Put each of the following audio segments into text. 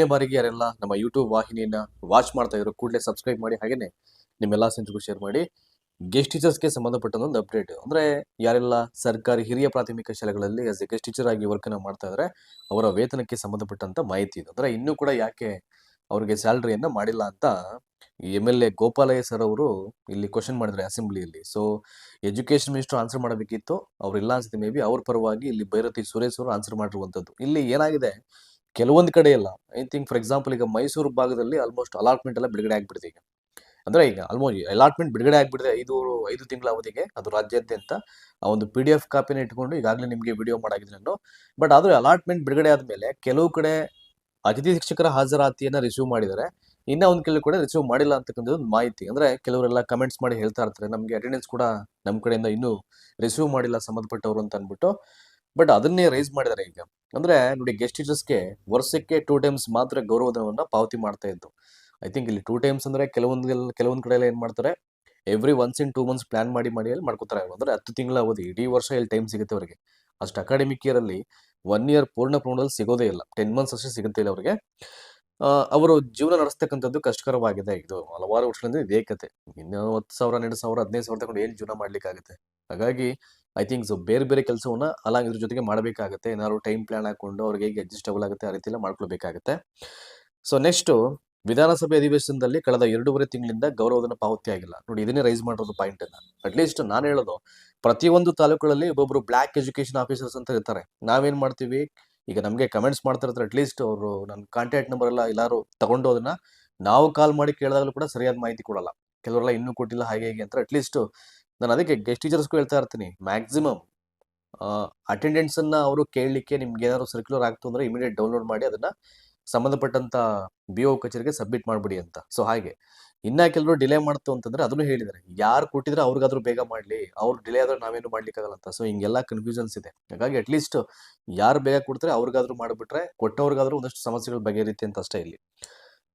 ಮೊದಲನೇ ಬಾರಿಗೆ ಯಾರೆಲ್ಲ ನಮ್ಮ ಯೂಟ್ಯೂಬ್ ವಾಹಿನಿಯನ್ನ ವಾಚ್ ಮಾಡ್ತಾ ಇದ್ರು ಕೂಡಲೇ ಸಬ್ಸ್ಕ್ರೈಬ್ ಮಾಡಿ, ಹಾಗೇನೆ ನಿಮ್ಮೆಲ್ಲ ಸ್ನೇಹಿತರಿಗೂ ಶೇರ್ ಮಾಡಿ ಗೆಸ್ಟ್ ಟೀಚರ್ಸ್ಗೆ ಸಂಬಂಧಪಟ್ಟ ಒಂದು ಅಪ್ಡೇಟ್ ಅಂದ್ರೆ ಯಾರೆಲ್ಲ ಸರ್ಕಾರಿ ಹಿರಿಯ ಪ್ರಾಥಮಿಕ ಶಾಲೆಗಳಲ್ಲಿ ಆಸ್ ಎ ಗೆಸ್ಟ್ ಟೀಚರ್ ಆಗಿ ವರ್ಕ್ ಅನ್ನ ಮಾಡ್ತಾ ಇದ್ದಾರೆ ಅವರ ವೇತನಕ್ಕೆ ಸಂಬಂಧಪಟ್ಟಂತ ಮಾಹಿತಿ ಇದೆ. ಅಂದ್ರೆ ಇನ್ನೂ ಕೂಡ ಯಾಕೆ ಅವರಿಗೆ ಸ್ಯಾಲ್ರಿಯನ್ನ ಮಾಡಿಲ್ಲ ಅಂತ M L A Gopalaiah sir ಅವರು ಇಲ್ಲಿ ಕ್ವಶನ್ ಮಾಡಿದ್ರೆ ಅಸೆಂಬ್ಲಿಯಲ್ಲಿ ಸೊ ಎಜುಕೇಶನ್ ಮಿನಿಸ್ಟರ್ ಆನ್ಸರ್ ಮಾಡಬೇಕಿತ್ತು. ಅವ್ರಿಲ್ಲ ಅನ್ಸುತ್ತೆ ಮೇ ಬಿ ಅವ್ರ ಪರವಾಗಿ ಇಲ್ಲಿ ಭೈರತಿ ಸುರೇಶ್ ಅವರು ಆನ್ಸರ್ ಮಾಡಿರುವಂತದ್ದು. ಇಲ್ಲಿ ಏನಾಗಿದೆ ಕೆಲವೊಂದು ಕಡೆ ಎಲ್ಲ ಐ ಥಿಂಕ್ ಫಾರ್ ಎಕ್ಸಾಂಪಲ್ ಈಗ ಮೈಸೂರು ಭಾಗದಲ್ಲಿ ಆಲ್ಮೋಸ್ಟ್ ಅಲಾಟ್ಮೆಂಟ್ ಎಲ್ಲ ಬಿಡುಗಡೆ ಆಗಿಬಿಡ್ತಿದೆ ಈಗ. ಅಂದ್ರೆ ಈಗ ಆಲ್ಮೋಸ್ಟ್ ಅಲಾಟ್ಮೆಂಟ್ ಬಿಡುಗಡೆ ಆಗ್ಬಿಡಿದೆ ಐದು ಐದು ತಿಂಗಳ ಅವಧಿಗೆ, ಅದು ರಾಜ್ಯಾದ್ಯಂತ ಆ ಒಂದು ಪಿ ಡಿ ಎಫ್ ಕಾಪಿನ ಇಟ್ಕೊಂಡು ಈಗಾಗಲೇ ನಿಮಗೆ ವಿಡಿಯೋ ಮಾಡಾಗಿದೆ ನಾನು. ಬಟ್ ಆದ್ರೆ ಅಲಾಟ್ಮೆಂಟ್ ಬಿಡುಗಡೆ ಆದಮೇಲೆ ಕೆಲವು ಕಡೆ ಅತಿಥಿ ಶಿಕ್ಷಕರ ಹಾಜರಾತಿಯನ್ನ ರಿಸೀವ್ ಮಾಡಿದ್ದಾರೆ. ಇನ್ನ ಒಂದು ಕೆಲವು ಕಡೆ ರಿಸೀವ್ ಮಾಡಿಲ್ಲ ಅಂತಕ್ಕಂಥದ್ದು ಮಾಹಿತಿ. ಅಂದ್ರೆ ಕೆಲವರೆಲ್ಲ ಕಮೆಂಟ್ಸ್ ಮಾಡಿ ಹೇಳ್ತಾ ಇರ್ತಾರೆ. ನಮಗೆ ಅಟೆಂಡೆನ್ಸ್ ಕೂಡ ನಮ್ಮ ಕಡೆಯಿಂದ ಇನ್ನೂ ರಿಸೀವ್ ಮಾಡಿಲ್ಲ ಸಂಬಂಧಪಟ್ಟವರು ಅಂತ ಅನ್ಬಿಟ್ಟು ಬಟ್ ಅದನ್ನೇ ರೈಸ್ ಮಾಡಿದ್ದಾರೆ ಈಗ. ಅಂದ್ರೆ ನೋಡಿ ಗೆಸ್ಟ್ ಟೀಚರ್ಸ್ಗೆ ವರ್ಷಕ್ಕೆ ಟೂ ಟೈಮ್ಸ್ ಮಾತ್ರ ಗೌರವಧನವನ್ನ ಪಾವತಿ ಮಾಡ್ತಾ ಇದ್ದು. ಐ ಥಿಂಕ್ ಇಲ್ಲಿ ಟೂ ಟೈಮ್ಸ್ ಅಂದ್ರೆ ಕೆಲವೊಂದು ಕೆಲವೊಂದು ಕಡೆ ಎಲ್ಲ ಏನ್ ಮಾಡ್ತಾರೆ? Every once in two months plan ಮಾಡಿ ಮಾಡಿ ಅಲ್ಲಿ ಮಾಡ್ಕೋತಾರೆ. ಅಂದ್ರೆ ಹತ್ತು ತಿಂಗಳ ಅವಧಿ, ಇಡೀ ವರ್ಷ ಇಲ್ಲಿ ಟೈಮ್ ಸಿಗುತ್ತೆ ಅವರಿಗೆ. ಅಷ್ಟು ಅಕಾಡೆಮಿಕ್ ಇಯರ್ ಅಲ್ಲಿ ಒನ್ ಇಯರ್ ಪೂರ್ಣ ಪ್ರಮಾಣದಲ್ಲಿ ಸಿಗೋದೇ ಇಲ್ಲ. ಟೆನ್ ಮಂತ್ಸ್ ಅಷ್ಟೇ ಸಿಗುತ್ತೆ ಇಲ್ಲ ಅವರಿಗೆ. ಅವರು ಜೀವನ ನಡೆಸ್ತಕ್ಕಂಥದ್ದು ಕಷ್ಟಕರವಾಗಿದೆ. ಇದು ಹಲವಾರು ವರ್ಷಗಳಿಂದ ಇದೇ ಕತೆ ಇನ್ನು ಹತ್ತು ಸಾವಿರ ಎರಡು ಸಾವಿರ, ಹದಿನೈದು ಸಾವಿರ ತಗೊಂಡು ಏನು ಜೀವನ ಮಾಡ್ಲಿಕ್ಕಾಗುತ್ತೆ? ಹಾಗಾಗಿ ಐ ಥಿಂಕ್ ಸೊ ಬೇರೆ ಬೇರೆ ಕೆಲಸವನ್ನ ಅಲ್ಲ ಇದ್ರ ಜೊತೆಗೆ ಮಾಡಬೇಕಾಗುತ್ತೆ. ಏನಾದ್ರು ಟೈಮ್ ಪ್ಲಾನ್ ಹಾಕೊಂಡು ಅವ್ರಿಗೆ ಹೇಗೆ ಅಡ್ಜಸ್ಟಬಲ್ ಆಗುತ್ತೆ ಆ ರೀತಿ ಎಲ್ಲ ಮಾಡ್ಕೊಳ್ಬೇಕಾಗುತ್ತೆ. ಸೊ ನೆಕ್ಸ್ಟ್ ವಿಧಾನಸಭೆ ಅಧಿವೇಶನದಲ್ಲಿ ಕಳೆದ ಎರಡೂವರೆ ತಿಂಗಳಿಂದ ಗೌರವಧನ ಪಾವತಿ ಆಗಿಲ್ಲ. ನೋಡಿ, ಇದನ್ನೇ ರೈಸ್ ಮಾಡಿರೋದು ಪಾಯಿಂಟ್ ಅನ್ನ. ಅಟ್ಲೀಸ್ಟ್ ನಾನು ಹೇಳೋದು, ಪ್ರತಿಯೊಂದು ತಾಲೂಕುಗಳಲ್ಲಿ ಒಬ್ಬೊಬ್ರು ಬ್ಲಾಕ್ ಎಜುಕೇಶನ್ ಆಫೀಸರ್ಸ್ ಅಂತ ಇರ್ತಾರೆ. ನಾವೇನ್ ಮಾಡ್ತೀವಿ? ಈಗ ನಮಗೆ ಕಮೆಂಟ್ಸ್ ಮಾಡ್ತಾ ಇರ್ತಾರೆ ಅಟ್ಲೀಸ್ಟ್ ಅವರು ನನ್ನ ಕಾಂಟ್ಯಾಕ್ಟ್ ನಂಬರ್ ಎಲ್ಲ ಎಲ್ಲಾರು ತಗೊಂಡು ಅದನ್ನ ನಾವು ಕಾಲ್ ಮಾಡಿ ಕೇಳಿದಾಗಲೂ ಕೂಡ ಸರಿಯಾದ ಮಾಹಿತಿ ಕೊಡಲ್ಲ. ಕೆಲವರೆಲ್ಲ ಇನ್ನೂ ಕೊಟ್ಟಿಲ್ಲ ಹಾಗೆ ಹೇಗೆ ಅಂತ ಅಟ್ಲೀಸ್ಟ್ ನಾನು ಅದಕ್ಕೆ ಗೆಸ್ಟ್ ಟೀಚರ್ಸ್ಗೂ ಹೇಳ್ತಾ ಇರ್ತೀನಿ. ಮ್ಯಾಕ್ಸಿಮಮ್ ಅಟೆಂಡೆನ್ಸ್ ಅನ್ನ ಅವರು ಕೇಳಲಿಕ್ಕೆ ನಿಮ್ಗೆ ಏನಾದ್ರು ಸರ್ಕ್ಯುಲರ್ ಆಗ್ತು ಅಂದ್ರೆ ಇಮಿಡಿಯೇಟ್ ಡೌನ್ಲೋಡ್ ಮಾಡಿ ಅದನ್ನ ಸಂಬಂಧಪಟ್ಟಂತ ಬಿ ಒ ಕಚೇರಿಗೆ ಸಬ್ಮಿಟ್ ಮಾಡ್ಬಿಡಿ ಅಂತ. ಸೊ ಹಾಗೆ. ಇನ್ನ ಕೆಲವರು ಡಿಲೇ ಮಾಡ್ತು ಅಂತಂದ್ರೆ ಅದನ್ನು ಹೇಳಿದ್ದಾರೆ ಯಾರು ಕೊಟ್ಟಿದ್ರೆ ಅವ್ರಿಗಾದ್ರೂ ಬೇಗ ಮಾಡ್ಲಿ, ಅವ್ರು ಡಿಲೇ ಆದ್ರೆ ನಾವೇನು ಮಾಡ್ಲಿಕ್ಕಾಗಲ್ಲ ಅಂತ. ಸೊ ಹಿಂಗೆಲ್ಲ ಕನ್ಫ್ಯೂಷನ್ಸ್ ಇದೆ. ಹಾಗಾಗಿ ಅಟ್ಲೀಸ್ಟ್ ಯಾರು ಬೇಗ ಕೊಡ್ತಾರೆ ಅವ್ರಿಗಾದ್ರೂ ಮಾಡಿಬಿಟ್ರೆ ಕೊಟ್ಟವ್ರಿಗಾದ್ರೂ ಒಂದಷ್ಟು ಸಮಸ್ಯೆಗಳು ಬಗೆಹರಿಯುತ್ತೆ ಅಂತ ಅಷ್ಟೇ ಇಲ್ಲಿ.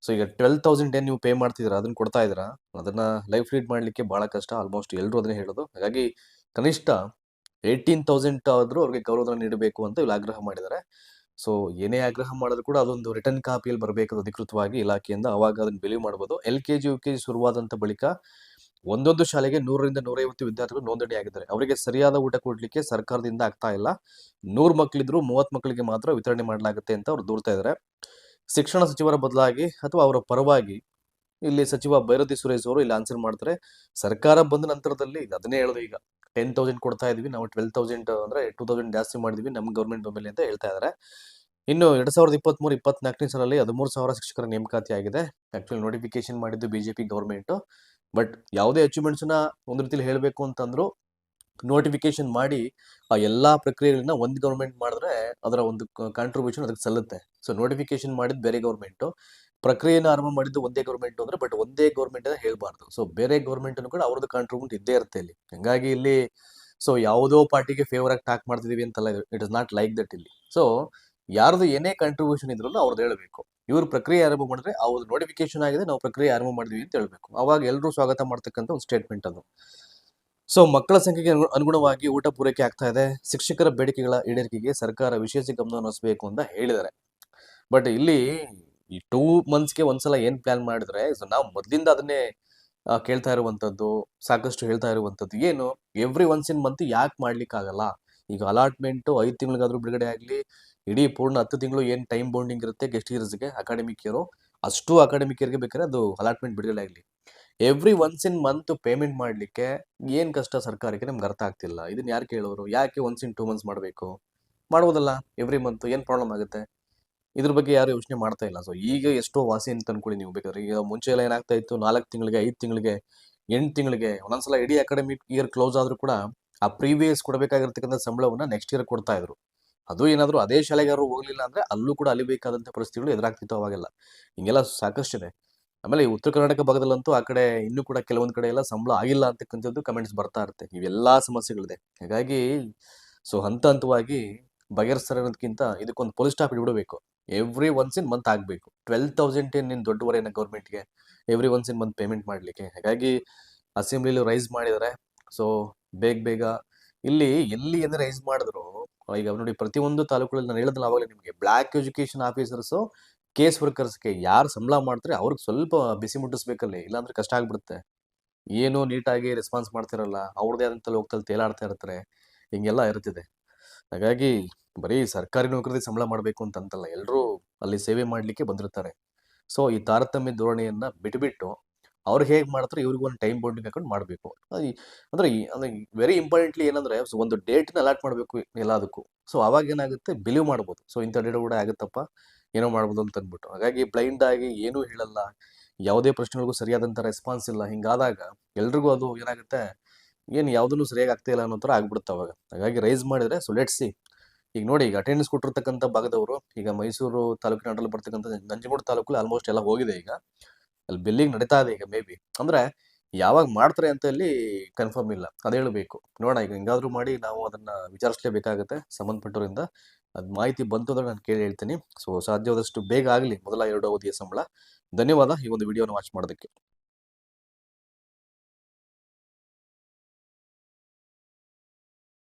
ಸೊ ಈಗ ಟ್ವೆಲ್ ತೌಸಂಡ್ ಏನು ನೀವು ಪೇ ಮಾಡ್ತಿದ್ದೀರಾ, ಅದನ್ನ ಕೊಡ್ತಾ ಇದ್ದೀರಾ, ಅದನ್ನ ಲೈಫ್ ರೀಡ್ ಮಾಡ್ಲಿಕ್ಕೆ ಬಹಳ ಕಷ್ಟ ಆಲ್ಮೋಸ್ಟ್ ಎಲ್ಲರೂ ಅದನ್ನೇ ಹೇಳೋದು. ಹಾಗಾಗಿ ಕನಿಷ್ಠ ಏಯ್ಟೀನ್ ತೌಸಂಡ್ ಆದರೂ ಅವ್ರಿಗೆ ಗೌರವಧನ ನೀಡಬೇಕು ಅಂತ ಇಲ್ಲಿ ಆಗ್ರಹ ಮಾಡಿದ್ದಾರೆ ಸೊ, ಏನೇ ಆಗ್ರಹ ಮಾಡಿದ್ರು ಕೂಡ ಅದೊಂದು ರಿಟರ್ನ್ ಕಾಪಿಯಲ್ಲಿ ಬರಬೇಕು ಅಧಿಕೃತವಾಗಿ ಇಲಾಖೆಯಿಂದ ಅವಾಗ ಅದನ್ನ ಬಿಲೀವ್ ಮಾಡಬಹುದು L K G, U K G ಶುರುವಾದಂತ ಬಳಿಕ ಒಂದೊಂದು ಶಾಲೆಗೆ ನೂರರಿಂದ ನೂರೈವತ್ತು ವಿದ್ಯಾರ್ಥಿಗಳು ನೋಂದಣಿ ಆಗಿದ್ದಾರೆ. ಅವರಿಗೆ ಸರಿಯಾದ ಊಟ ಕೊಡ್ಲಿಕ್ಕೆ ಸರ್ಕಾರದಿಂದ ಆಗ್ತಾ ಇಲ್ಲ. ನೂರು ಮಕ್ಕಳಿದ್ರು ಮೂವತ್ ಮಕ್ಕಳಿಗೆ ಮಾತ್ರ ವಿತರಣೆ ಮಾಡಲಾಗುತ್ತೆ ಅಂತ ಅವ್ರು ದೂರ್ತಾ ಇದ್ದಾರೆ ಶಿಕ್ಷಣ ಸಚಿವರ ಬದಲಾಗಿ ಅಥವಾ ಅವರ ಪರವಾಗಿ ಇಲ್ಲಿ ಸಚಿವ ಭೈರತಿ ಸುರೇಶ್ ಅವರು ಇಲ್ಲಿ ಆನ್ಸರ್ ಮಾಡ್ತಾರೆ. ಸರ್ಕಾರ ಬಂದ ನಂತರದಲ್ಲಿ, ಅದನ್ನೇ ಹೇಳೋದು ಈಗ. ಟೆನ್ ತೌಸಂಡ್ ಕೊಡ್ತಾ ಇದ್ವಿ. ನಾವು ಟ್ವೆಲ್ ತೌಸಂಡ್ ಅಂದ್ರೆ ಟೂ ತೌಸಂಡ್ ಜಾಸ್ತಿ ಮಾಡಿದ್ವಿ ನಮ್ಮ ಗೌರ್ಮೆಂಟ್ ಬೆಂಬಲಿ ಅಂತ ಹೇಳ್ತಾ ಇದ್ದಾರೆ ಇನ್ನು ಎರಡ್ ಸಾವಿರದ ಇಪ್ಪತ್ಮೂರು, ಇಪ್ಪತ್ನಾಲ್ಕನೇ ಸಾಲಲ್ಲಿ ಹದಿಮೂರು ಸಾವಿರ ಶಿಕ್ಷಕರ ನೇಮಕಾತಿ ಆಗಿದೆ. ಆಕ್ಚುಲಿ ನೋಟಿಫಿಕೇಶನ್ ಮಾಡಿದ್ದು ಬಿಜೆಪಿ ಗೌರ್ಮೆಂಟ್ ಬಟ್ ಯಾವುದೇ ಅಚೀವ್ಮೆಂಟ್ಸ್ನ ಒಂದು ರೀತಿಲಿ ಹೇಳಬೇಕು ಅಂತಂದ್ರು ನೋಟಿಫಿಕೇಶನ್ ಮಾಡಿ ಆ ಎಲ್ಲಾ ಪ್ರಕ್ರಿಯೆಗಳನ್ನ ಒಂದು ಗೌರ್ಮೆಂಟ್ ಮಾಡಿದ್ರೆ ಅದರ ಒಂದು ಕಾಂಟ್ರಿಬ್ಯೂಷನ್ ಅದಕ್ಕೆ ಸಲ್ಲುತ್ತೆ. ಸೊ ನೋಟಿಫಿಕೇಶನ್ ಮಾಡಿದ್ ಬೇರೆ ಗೌರ್ಮೆಂಟ್ ಪ್ರಕ್ರಿಯೆನ ಆರಂಭ ಮಾಡಿದ್ದು ಒಂದೇ ಗೌರ್ಮೆಂಟ್ ಅಂದ್ರೆ ಬಟ್ ಒಂದೇ ಗೌರ್ಮೆಂಟ್ ಅಂತ ಹೇಳ್ಬಾರ್ದು. ಸೊ ಬೇರೆ ಗೌರ್ಮೆಂಟನ್ನು ಕೂಡ ಅವ್ರದ್ದು ಕಾಂಟ್ರಿಬ್ಯೂಟ್ ಇದ್ದೇ ಇರುತ್ತೆ ಇಲ್ಲಿ. ಹಂಗಾಗಿ ಇಲ್ಲಿ ಸೊ ಯಾವುದೋ ಪಾರ್ಟಿಗೆ ಫೇವರ್ ಆಗಿ ಟಾಕ್ ಮಾಡ್ತಿದೀವಿ ಅಂತಲ್ಲ it is not like that ಇಲ್ಲಿ. ಸೊ ಯಾರ್ದು ಏನೇ ಕಂಟ್ರಿಬ್ಯೂಷನ್ ಇದ್ರಲ್ಲೂ ಅವ್ರದ್ದು ಹೇಳಬೇಕು. ಇವ್ರು ಪ್ರಕ್ರಿಯೆ ಆರಂಭ ಮಾಡಿದ್ರೆ ಅವ್ರದ್ದು ನೋಟಿಫಿಕೇಶನ್ ಆಗಿದೆ, ನಾವು ಪ್ರಕ್ರಿಯೆ ಆರಂಭ ಮಾಡಿದ್ವಿ ಅಂತ ಹೇಳ್ಬೇಕು. ಅವಾಗ ಎಲ್ಲರೂ ಸ್ವಾಗತ ಮಾಡ್ತಕ್ಕಂಥ ಒಂದು ಸ್ಟೇಟ್ಮೆಂಟ್ ಅದು. ಸೊ ಮಕ್ಕಳ ಸಂಖ್ಯೆಗೆ ಅನುಗುಣವಾಗಿ ಊಟ ಪೂರೈಕೆ ಆಗ್ತಾ ಇದೆ. ಶಿಕ್ಷಕರ ಬೇಡಿಕೆಗಳ ಈಡೇರಿಕೆಗೆ ಸರ್ಕಾರ ವಿಶೇಷ ಗಮನ ಹರಿಸಬೇಕು ಅಂತ ಹೇಳಿದ್ದಾರೆ. ಬಟ್ ಇಲ್ಲಿ ಈ ಟೂ ಮಂತ್ಸ್ಗೆ ಒಂದ್ಸಲ ಏನ್ ಪ್ಲಾನ್ ಮಾಡಿದ್ರೆ ನಾವು ಮೊದ್ಲಿಂದ ಅದನ್ನೇ ಕೇಳ್ತಾ ಇರುವಂತದ್ದು, ಸಾಕಷ್ಟು ಹೇಳ್ತಾ ಇರುವಂತದ್ದು ಏನು ಎವ್ರಿ ಒನ್ಸ್ ಇನ್ ಮಂತ್ ಯಾಕೆ ಮಾಡ್ಲಿಕ್ಕೆ ಆಗಲ್ಲ ಈಗ ಅಲಾಟ್ಮೆಂಟ್ ಐದು ತಿಂಗಳಿಗಾದ್ರೂ ಬಿಡುಗಡೆ ಆಗ್ಲಿ, ಇಡೀ ಪೂರ್ಣ ಹತ್ತು ತಿಂಗಳು ಏನ್ ಟೈಮ್ ಬೌಂಡಿಂಗ್ ಇರುತ್ತೆ ಗೆಸ್ಟ್ ಇಯರ್ಸ್ಗೆ ಅಕಾಡೆಮಿಕ್ ಇಯರು ಅಷ್ಟು ಅಕಾಡೆಮಿಕ್ ಇಯರ್ಗೆ ಬೇಕಾದ್ರೆ ಅದು ಅಲಾಟ್ಮೆಂಟ್ ಬಿಡುಗಡೆ ಆಗ್ಲಿ. Every once in month payment ಮಾಡ್ಲಿಕ್ಕೆ ಏನ್ ಕಷ್ಟ ಸರ್ಕಾರಕ್ಕೆ ನಮ್ಗೆ ಅರ್ಥ ಆಗ್ತಿಲ್ಲ. ಇದನ್ನ ಯಾರು ಕೇಳೋರು? ಯಾಕೆ ಒನ್ಸ್ ಇನ್ ಟೂ ಮಂತ್ಸ್ ಮಾಡಬೇಕು? ಮಾಡ್ಬೋದಲ್ಲ ಎವ್ರಿ ಮಂತ್ ಏನ್ ಪ್ರಾಬ್ಲಮ್ ಆಗುತ್ತೆ? ಇದ್ರ ಬಗ್ಗೆ ಯಾರು ಯೋಚನೆ ಮಾಡ್ತಾ ಇಲ್ಲ. ಸೊ ಈಗ ಎಷ್ಟೋ ವಾಸಿ ಅಂತ ಅನ್ಕೊಳ್ಳಿ ನೀವು ಬೇಕಾದ್ರೆ. ಈಗ ಮುಂಚೆ ಎಲ್ಲ ಏನಾಗ್ತಾ ಇತ್ತು? ನಾಲ್ಕು ತಿಂಗಳಿಗೆ, ಐದು ತಿಂಗಳಿಗೆ, ಎಂಟು ತಿಂಗಳಿಗೆ, ಒಂದೊಂದ್ಸಲ ಇಡೀ ಅಕಾಡೆಮಿಕ್ ಇಯರ್ ಕ್ಲೋಸ್ ಆದ್ರೂ ಕೂಡ ಆ ಪ್ರೀವಿಯಸ್ ಕೊಡಬೇಕಾಗಿರ್ತಕ್ಕಂಥ ಸಂಬಳವನ್ನ ನೆಕ್ಸ್ಟ್ ಇಯರ್ ಕೊಡ್ತಾ ಇದ್ರು. ಅದು ಏನಾದ್ರು ಅದೇ ಶಾಲೆಗೆ ಯಾರು ಹೋಗ್ಲಿಲ್ಲ ಅಂದ್ರೆ ಅಲ್ಲೂ ಕೂಡ ಅಲಿಬೇಕಾದಂತ ಪರಿಸ್ಥಿತಿಗಳು ಎದುರಾಗ್ತಿತ್ತು ಅವಾಗೆಲ್ಲ. ಹಿಂಗೆಲ್ಲ ಸಾಕಷ್ಟಿದೆ. ಆಮೇಲೆ ಈ ಉತ್ತರ ಕರ್ನಾಟಕ ಭಾಗದಲ್ಲಂತೂ ಆ ಕಡೆ ಇನ್ನೂ ಕೂಡ ಕೆಲವೊಂದು ಕಡೆ ಎಲ್ಲ ಸಂಬಳ ಆಗಿಲ್ಲ ಅಂತಕ್ಕಂಥದ್ದು ಕಮೆಂಟ್ಸ್ ಬರ್ತಾ ಇರುತ್ತೆ. ಇವೆಲ್ಲ ಸಮಸ್ಯೆಗಳಿದೆ. ಹಾಗಾಗಿ, ಸೊ, ಹಂತ ಹಂತವಾಗಿ ಬಗೆಹರಿಸ್ತಾರೆ ಅನ್ನೋದಕ್ಕಿಂತ ಇದಕ್ಕೊಂದು ಪೊಲೀಸ್ ಸ್ಟಾಪ್ ಇಟ್ಬಿಡಬೇಕು ಎವ್ರಿ ಒನ್ಸ್ ಇನ್ ಮಂತ್ ಆಗಬೇಕು. ಟ್ವೆಲ್ ತೌಸಂಡ್ ಏನ್ ನಿನ್ ದೊಡ್ಡವರೇನ ಗೌರ್ಮೆಂಟ್ಗೆ every once in month payment ಮಾಡ್ಲಿಕ್ಕೆ. ಹಾಗಾಗಿ ಅಸೆಂಬ್ಲಿಲಿ ರೈಸ್ ಮಾಡಿದರೆ. ಸೊ ಬೇಗ ಬೇಗ ಇಲ್ಲಿ, ಎಲ್ಲಿ ಏನೇ ರೈಸ್ ಮಾಡಿದ್ರು, ಈಗ ನೋಡಿ ಪ್ರತಿಯೊಂದು ತಾಲೂಕುಗಳಲ್ಲಿ ನಾನು ಹೇಳಿದ್ನಲ್ಲ ಆವಾಗಲೇ ನಿಮಗೆ ಬ್ಲಾಕ್ ಎಜುಕೇಶನ್ ಆಫೀಸರ್ಸ್ ಕೇಸ್ ವರ್ಕರ್ಸ್ಗೆ ಯಾರು ಸಂಬಳ ಮಾಡ್ತಾರೆ ಅವ್ರಿಗೆ ಸ್ವಲ್ಪ ಬಿಸಿ ಮುಟ್ಟಿಸ್ಬೇಕಲ್ಲಿ, ಇಲ್ಲಾಂದ್ರೆ ಕಷ್ಟ ಆಗ್ಬಿಡುತ್ತೆ. ಏನು ನೀಟಾಗಿ ರೆಸ್ಪಾನ್ಸ್ ಮಾಡ್ತಿರಲ್ಲ ಅವ್ರದ್ದೇ ಆದಂಥ ಲೋಕದಲ್ಲಿ ತೇಲಾಡ್ತಾ ಇರ್ತಾರೆ. ಹಿಂಗೆಲ್ಲ ಇರ್ತಿದೆ. ಹಾಗಾಗಿ ಬರೀ ಸರ್ಕಾರಿ ನೌಕರರಿಗೆ ಸಂಬಳ ಮಾಡಬೇಕು ಅಂತಂತಲ್ಲ ಎಲ್ಲರೂ ಅಲ್ಲಿ ಸೇವೆ ಮಾಡಲಿಕ್ಕೆ ಬಂದಿರ್ತಾರೆ. ಸೊ ಈ ತಾರತಮ್ಯ ಧೋರಣೆಯನ್ನ ಬಿಟ್ಬಿಟ್ಟು ಅವ್ರು ಹೇಗೆ ಮಾಡ್ತಾರೆ ಇವ್ರಿಗೂ ಒಂದು ಟೈಮ್ ಬೌಂಡಿಂಗ್ ಹಾಕೊಂಡು ಮಾಡಬೇಕು. ಅಂದ್ರೆ ಅಂದ್ರೆ ವೆರಿ ಇಂಪಾರ್ಟೆಂಟ್ಲಿ ಏನಂದ್ರೆ ಒಂದು ಡೇಟ್ನ ಅಲಾಟ್ ಮಾಡಬೇಕು ಎಲ್ಲದಕ್ಕೂ. ಸೊ ಅವಾಗ ಏನಾಗುತ್ತೆ? ಬಿಲೀವ್ ಮಾಡ್ಬೋದು. ಸೊ ಇಂಥ ಡೇಟ್ ಕೂಡ ಆಗುತ್ತಪ್ಪ, ಏನೋ ಮಾಡ್ಬೋದು ಅಂತ ಅಂದ್ಬಿಟ್ಟು. ಹಾಗಾಗಿ ಬ್ಲೈಂಡ್ ಆಗಿ ಏನೂ ಹೇಳಲ್ಲ. ಯಾವುದೇ ಪ್ರಶ್ನೆಗಳಿಗೂ ಸರಿಯಾದಂಥ ರೆಸ್ಪಾನ್ಸ್ ಇಲ್ಲ. ಹಿಂಗಾದಾಗ ಎಲ್ರಿಗೂ ಅದು ಏನಾಗುತ್ತೆ? ಏನು ಯಾವುದನ್ನು ಸರಿಯಾಗಿ ಆಗ್ತಾ ಇಲ್ಲ ಅನ್ನೋ ಥರ ಆಗ್ಬಿಡುತ್ತೆ ಅವಾಗ. ಹಾಗಾಗಿ ರೈಸ್ ಮಾಡಿದ್ರೆ ಸೊ ಲೆಟ್ ಸಿ ಈಗ ನೋಡಿ, ಈಗ ಅಟೆಂಡೆನ್ಸ್ ಕೊಟ್ಟಿರ್ತಕ್ಕಂಥ ಭಾಗದವರು, ಈಗ ಮೈಸೂರು ತಾಲೂಕಿನ ಅಂಡಲ್ಲಿ ಬರ್ತಕ್ಕಂಥ ನಂಜನಗೂಡು ತಾಲೂಕಲ್ಲಿ ಆಲ್ಮೋಸ್ಟ್ ಎಲ್ಲ ಹೋಗಿದೆ ಈಗ. ಅಲ್ಲಿ ಬಿಲ್ಲಿಂಗ್ ನಡೀತಾ ಇದೆ ಈಗ ಮೇ ಬಿ ಅಂದ್ರೆ ಯಾವಾಗ ಮಾಡ್ತಾರೆ ಅಂತ ಇಲ್ಲಿ ಕನ್ಫರ್ಮ್ ಇಲ್ಲ. ಅದ ಹೇಳಬೇಕು. ನೋಡೋಣ, ಈಗ ಹಿಂಗಾದ್ರೂ ಮಾಡಿ ನಾವು ಅದನ್ನ ವಿಚಾರಿಸಲೇಬೇಕಾಗುತ್ತೆ ಸಂಬಂಧಪಟ್ಟವರಿಂದ. ಅದ್ ಮಾಹಿತಿ ಬಂತು ಅಂದ್ರೆ ನಾನು ಕೇಳಿ ಹೇಳ್ತೀನಿ. ಸೊ ಸಾಧ್ಯವಾದಷ್ಟು ಬೇಗ ಆಗಲಿ, ಮೊದಲ ಎರಡು ಅವಧಿಯ ಸಂಬಳ. ಧನ್ಯವಾದ ಈ ಒಂದು ವಿಡಿಯೋನ ವಾಚ್ ಮಾಡೋದಕ್ಕೆ.